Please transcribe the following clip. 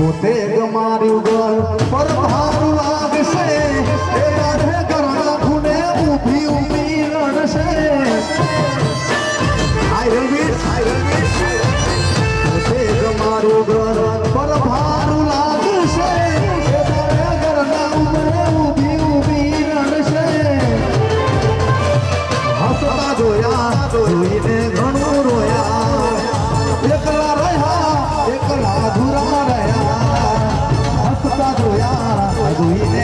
પોતે ગમાર્યું ઘર. પર ભારું લાગશે. એ રાધે ઘરના ખૂને ઊભી ઊભી રડશે આઈ રણવીર પોતે ગમારું ઘર. પર ભારું बुरा मराया हंसता रोया अगुई ने